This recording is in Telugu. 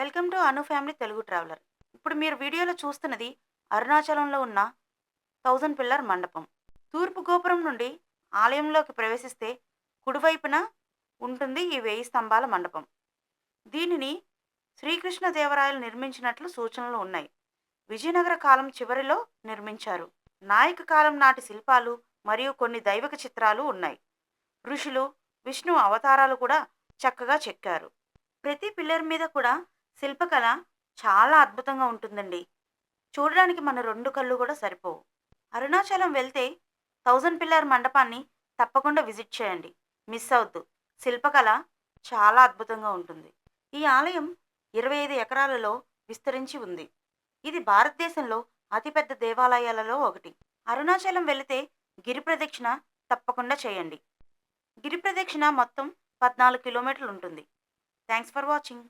Welcome to Anu family Telugu traveller. ఇప్పుడు మీరు వీడియోలో చూస్తున్నది అరుణాచలంలో ఉన్న థౌజండ్ పిల్లర్ మండపం. తూర్పు గోపురం నుండి ఆలయంలోకి ప్రవేశిస్తే కుడివైపున ఉంటుంది ఈ వెయ్యి స్తంభాల మండపం. దీనిని శ్రీకృష్ణదేవరాయలు నిర్మించినట్లు సూచనలు ఉన్నాయి. విజయనగర కాలం చివరిలో నిర్మించారు. నాయక కాలం నాటి శిల్పాలు మరియు కొన్ని దైవిక చిత్రాలు ఉన్నాయి. ఋషులు విష్ణు అవతారాలు కూడా చక్కగా చెక్కారు. ప్రతి పిల్లర్ మీద కూడా శిల్పకళ చాలా అద్భుతంగా ఉంటుందండి. చూడడానికి మన రెండు కళ్ళు కూడా సరిపోవు. అరుణాచలం వెళ్తే థౌజండ్ పిల్లర్ మండపాన్ని తప్పకుండా విజిట్ చేయండి. మిస్ అవద్దు. శిల్పకళ చాలా అద్భుతంగా ఉంటుంది. ఈ ఆలయం ఇరవై ఐదు ఎకరాలలో విస్తరించి ఉంది. ఇది భారతదేశంలో అతిపెద్ద దేవాలయాలలో ఒకటి. అరుణాచలం వెళితే గిరి ప్రదక్షిణ తప్పకుండా చేయండి. గిరి ప్రదక్షిణ మొత్తం పద్నాలుగు కిలోమీటర్లు ఉంటుంది. Thanks for watching.